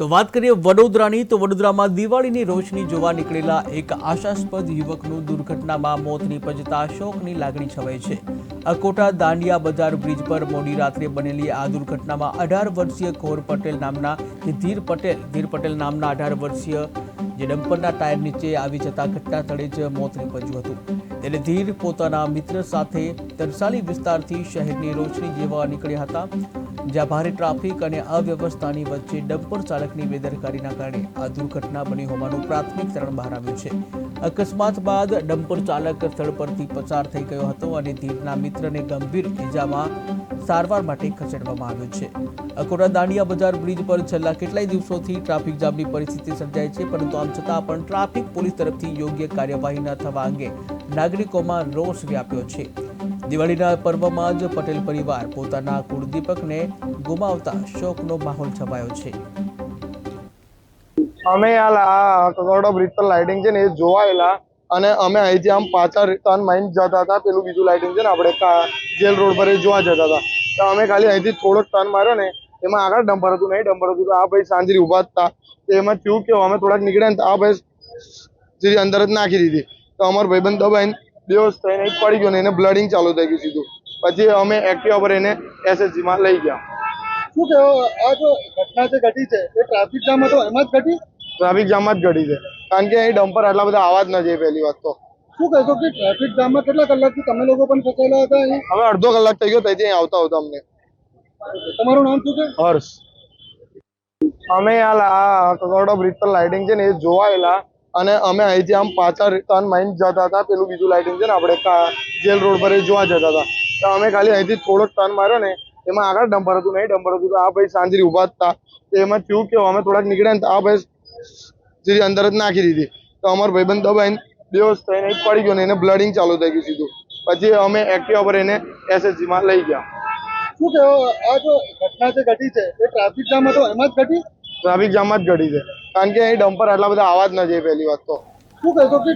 તો વાત કરીએ વડોદરાની, તો વડોદરામાં દિવાળીની રોશની જોવા નીકળેલા એક આશાસ્પદ યુવકનું દુર્ઘટનામાં મોત નીપજતા શોકની લાગણી છવાઈ છે. અકોટા દાંડિયા બજાર બ્રિજ પર મોડી રાત્રે બનેલી આ દુર્ઘટનામાં અઢાર વર્ષીય કોર પટેલ નામના, ધીર પટેલ ધીર પટેલ નામના અઢાર વર્ષીય જે ડમ્પરના ટાયર નીચે આવી જતા ઘટના જ મોત નિપજ્યું હતું. ત્યારે ધીર પોતાના મિત્ર સાથે તરસાલી વિસ્તારથી શહેરની રોશની જેવા નીકળ્યા હતા, જ્યાં ભારે ટ્રાફિક અને અવ્યવસ્થાની વચ્ચે ડમ્પર ચાલકની બેદરકારીના કારણે આ દુર્ઘટના બની હોવાનું પ્રાથમિક તારણ બહાર આવ્યું છે. અકસ્માત બાદ ડમ્પર ચાલક સ્થળ પરથી પસાર થઈ ગયો હતો અને ધીરના મિત્રને ગંભીર ઇજામાં સારવાર માટે ખસેડવામાં આવ્યો છે. અકોટા દાંડિયા બજાર બ્રિજ પર છેલ્લા કેટલાય દિવસોથી ટ્રાફિક જામની પરિસ્થિતિ સર્જાય છે, પરંતુ આમ છતાં પણ ટ્રાફિક પોલીસ તરફથી યોગ્ય કાર્યવાહી ન થવા અંગે નાગરિકોમાં રોષ વ્યાપ્યો છે. દિવાળીના પર્વમાં જ પટેલ પરિવાર પોતાના કુળદીપકને ગુમાવતા શોકનો માહોલ છવાયો છે. અમે આ કકોડા બ્રિજ પર લાઇટિંગ છે ને એ જોવાયેલા અને અમે અહીંથી આમ પાછા રિટર્ન માઇન જતા હતા. પેલું બીજું લાઇટિંગ છે ને, આપણે જેલ રોડ પર એ જોવા જતા હતા. તો અમે ખાલી અહીંથી થોડોક ટર્ન માર્યો ને એમાં આગળ ડમ્પર હતું નહીં ડમ્પર હતું તો આ ભાઈ સાંજરી ઊભા હતા. તો એમાં થયું કે અમે થોડાક નીકળ્યા ને આ ભાઈ સીધી અંદર જ નાખી દીધી. તો અમારો ભાઈબંધ દબાઈને બેહોશ થઈને એ પડી ગયો ને એને બ્લડિંગ ચાલુ થઈ ગયું સીધું. પછી અમે એક્ટિવા પર એને એસએસજીમાં માં લઈ ગયા. શું કહેવો આ જો ઘટના જે ઘટી છે એ ટ્રાફિક જામ હતો એમાં જ ઘટી? ટ્રાફિક જામમાં જ ઘટી છે. કારણ કે અહીં ડમ્પર આટલા બધા આવા જ ન જાય પહેલી વાત તો. શું કહેશો કે ટ્રાફિક જામમાં કેટલા કલાકથી તમે લોકો પણ ફસાયેલા હતા હવે અડધો કલાક થઈ ગયો ત્યાંથી આવતા આવતા અમને. તમારું નામ શું છે? હર્ષ. અમે આ બ્રિજ પર લાઇટિંગ છે ને એ જોવાયેલા. અને અમે અહીંથી આમ પાછા રિટર્ન માઇન જતા હતા. પેલું બીજું લાઇટિંગ છે ને આપણે જેલ રોડ પર એ જોવા જતા હતા. તો અમે ખાલી અહીંથી થોડોક ટર્ન માર્યો ને એમાં આગળ ડમ્પર હતું નહીં ડમ્પર હતું. તો આ ભાઈ સાંજરી ઊભા જ હતા. તો એમાં થયું કે અમે થોડાક નીકળ્યા ને આ ભાઈ સીધી અંદર જ નાખી દીધી. તો અમારો ભાઈબંધ દબાઈને બેહોશ થઈને પડી ગયો ને એને બ્લડિંગ ચાલુ થઈ ગયું સીધું. પછી અમે એક્ટિવા પર એને એસએસજીમાં માં લઈ ગયા. શું કે આ જો ઘટના જે ઘટી છે એ ટ્રાફિક જામ હતો એમાં જ ઘટી? ટ્રાફિક જામમાં જ ઘટી છે. કારણ કે અહીં ડમ્પર આટલા બધા આવા જ ન જાય પહેલી વાત તો. શું કહેશો કે